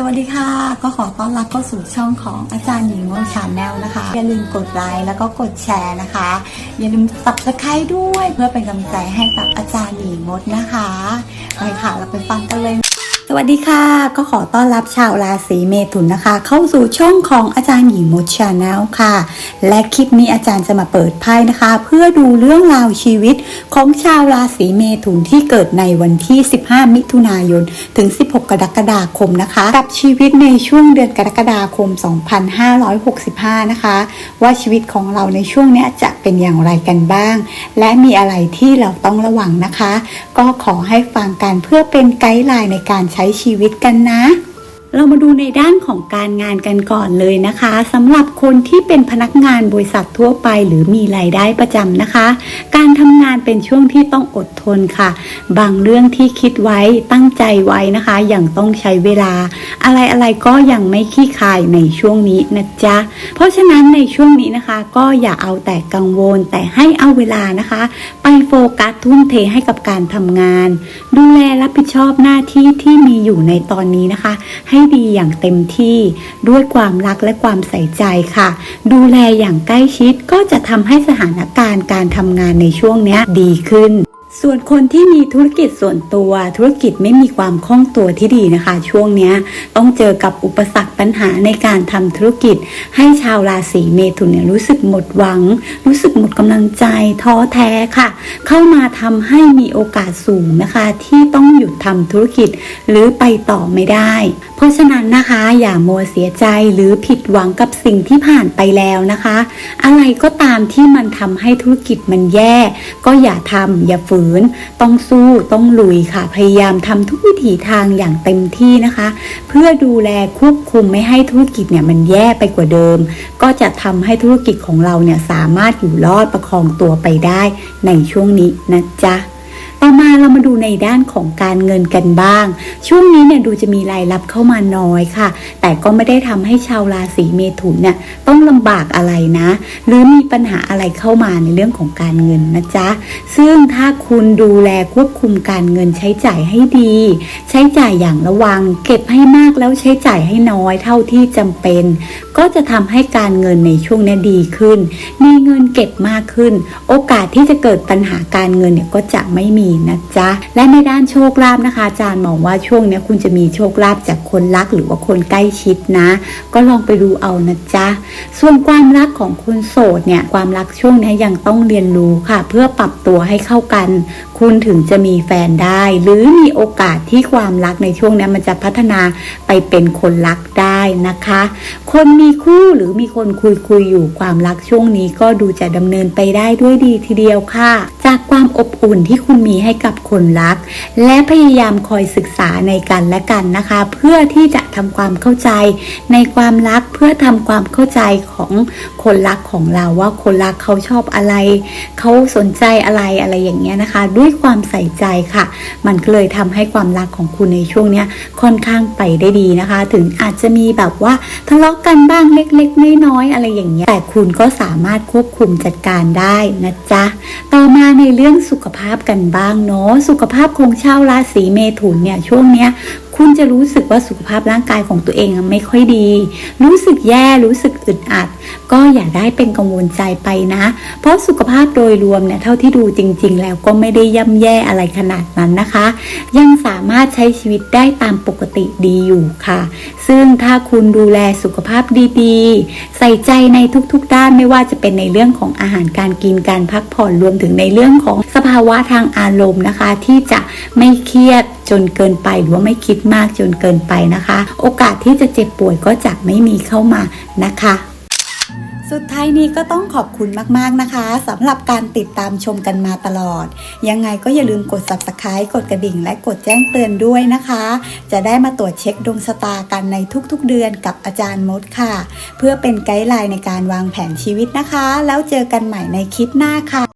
สวัสดีค่ะ ก็ขอต้อนรับเข้าสู่ช่องของอาจารย์หญิงวงชาแนลนะคะ อย่าลืมกดไลค์แล้วก็กดแชร์นะคะ อย่าลืมตับสไครด้วยเพื่อเป็นกำลังใจให้กับอาจารย์หญิงมดนะคะ ไปค่ะเราไปฟังกันเลย สวัสดีค่ะ ก็ขอต้อนรับชาวราศีเมถุนนะคะ เข้าสู่ช่องของอาจารย์หญิงมดชาแนลค่ะ และคลิปนี้อาจารย์จะมาเปิดไพ่นะคะ เพื่อดูเรื่องราวชีวิตของชาวราศีเมถุนที่เกิดในวันที่ 15 มิถุนายน ถึง 16 กรกฎาคมนะคะ กับชีวิตในช่วงเดือนกรกฎาคม 2565 นะคะ ว่าชีวิตของเราในช่วงนี้จะเป็นอย่างไรกันบ้าง และมีอะไรที่เราต้องระวังนะคะ ก็ขอให้ฟังกันเพื่อเป็นไกด์ไลน์ในการใใช้ชีวิตกันนะ เรามาดูในด้านของการงานกันก่อนเลยนะคะสำหรับคนที่เป็นพนักงานบริษัททั่วไป หรือมีรายได้ประจำนะคะ การทำงานเป็นช่วงที่ต้องอดทนค่ะ บางเรื่องที่คิดไว้ตั้งใจไว้นะคะอย่างต้องใช้เวลา อะไรอะไรก็ยังไม่ขี้คายในช่วงนี้นะจ๊ะเพราะฉะนั้นในช่วงนี้นะคะ ก็อย่าเอาแต่กังวลแต่ให้เอาเวลานะคะ ไปโฟกัสทุ่มเทให้กับการทำงาน ดูแลรับผิดชอบหน้าที่ที่มีอยู่ในตอนนี้นะคะ ให้ดีอย่างเต็มที่ด้วยความรักและความใส่ใจค่ะ ดูแลอย่างใกล้ชิดก็จะทำให้สถานการณ์การทำงานในช่วงนี้ดีขึ้น ส่วนคนที่มีธุรกิจส่วนตัว ธุรกิจไม่มีความคล่องตัวที่ดีนะคะ ช่วงนี้ต้องเจอกับอุปสรรคปัญหาในการทำธุรกิจ ให้ชาวราศีเมถุนเนี่ยรู้สึกหมดหวัง รู้สึกหมดกำลังใจท้อแท้ค่ะ เข้ามาทำให้มีโอกาสสูงนะคะ ที่ต้องหยุดทำธุรกิจหรือไปต่อไม่ได้ เพราะฉะนั้นนะคะอย่ามัวเสียใจหรือผิดหวังกับสิ่งที่ผ่านไปแล้วนะคะ อะไรก็ตามที่มันทำให้ธุรกิจมันแย่ ก็อย่าทำอย่าฝืน ต้องสู้ต้องลุยค่ะ พยายามทำทุกวิถีทางอย่างเต็มที่นะคะ เพื่อดูแลควบคุมไม่ให้ธุรกิจเนี่ยมันแย่ไปกว่าเดิม ก็จะทำให้ธุรกิจของเราเนี่ยสามารถอยู่รอดประคองตัวไปได้ในช่วงนี้นะจ๊ะ ต่อมาเรามาดูในด้านของการเงินกันบ้าง ช่วงนี้เนี่ยดูจะมีรายรับเข้ามาน้อยค่ะ แต่ก็ไม่ได้ทำให้ชาวราศีเมถุนเนี่ยต้องลำบากอะไรนะ หรือมีปัญหาอะไรเข้ามาในเรื่องของการเงินนะจ๊ะ ซึ่งถ้าคุณดูแลควบคุมการเงินใช้จ่ายให้ดี ใช้จ่ายอย่างระวัง เก็บให้มากแล้วใช้จ่ายให้น้อยเท่าที่จำเป็น ก็จะทำให้การเงินในช่วงนี้ดีขึ้น มีเงินเก็บมากขึ้น โอกาสที่จะเกิดปัญหาการเงินเนี่ยก็จะไม่มีนะจ๊ะ และในด้านโชคลาภนะคะ อาจารย์มองว่าช่วงนี้คุณจะมีโชคลาภจากคนรักหรือว่าคนใกล้ชิดนะ ก็ลองไปดูเอานะจ๊ะ ส่วนความรักของคนโสดเนี่ยความรักช่วงนี้ยังต้องเรียนรู้ค่ะ เพื่อปรับตัวให้เข้ากัน คุณถึงจะมีแฟนได้ หรือมีโอกาสที่ความรักในช่วงนี้มันจะพัฒนาไปเป็นคนรักได้นะคะ คนมีีคู่หรือมีคนคุยคุยอยู่ความรักช่วงนี้ก็ดูจะดำเนินไปได้ด้วยดีทีเดียวค่ะ จากความอบอุ่นที่คุณมีให้กับคนรัก และพยายามคอยศึกษาในกันและกันนะคะ เพื่อที่จะทำความเข้าใจในความรักเพื่อทำความเข้าใจของคนรักของเราว่าคนรักเขาชอบอะไร เขาสนใจอะไรอะไรอย่างเงี้ยนะคะ ด้วยความใส่ใจค่ะ มันก็เลยทำให้ความรักของคุณในช่วงเนี้ยค่อนข้างไปได้ดีนะคะ ถึงอาจจะมีแบบว่าทะเลาะกันบ้างเล็กๆน้อยๆอะไรอย่างเงี้ยแต่คุณก็สามารถควบคุมจัดการได้นะจ๊ะต่อมาในเรื่องสุขภาพกันบ้างเนาะสุขภาพของชาวราศีเมถุนเนี่ยช่วงเนี้ยคุณจะรู้สึกว่าสุขภาพร่างกายของตัวเองไม่ค่อยดี รู้สึกแย่รู้สึกอึดอัด ก็อย่าได้เป็นกังวลใจไปนะ เพราะสุขภาพโดยรวมเนี่ยเท่าที่ดูจริง ๆ แล้วก็ไม่ได้ย่ำแย่อะไรขนาดนั้นนะคะ ยังสามารถใช้ชีวิตได้ตามปกติดีอยู่ค่ะ ซึ่งถ้าคุณดูแลสุขภาพดีๆ ใส่ใจในทุกๆด้านไม่ว่าจะเป็นในเรื่องของอาหารการกินการพักผ่อนรวมถึงในเรื่องของสภาวะทางอารมณ์นะคะ ที่จะไม่เครียดจนเกินไปหรือว่าไม่คิดมากจนเกินไปนะคะ โอกาสที่จะเจ็บป่วยก็จะไม่มีเข้ามานะคะ สุดท้ายนี้ก็ต้องขอบคุณมากๆนะคะสำหรับการติดตามชมกันมาตลอด ยังไงก็อย่าลืมกด subscribe กดกระดิ่ง และกดแจ้งเตือนด้วยนะคะ จะได้มาตรวจเช็คดวงชะตากันในทุกๆเดือนกับอาจารย์มดค่ะ เพื่อเป็นไกด์ไลน์ในการวางแผนชีวิตนะคะ แล้วเจอกันใหม่ในคลิปหน้าค่ะ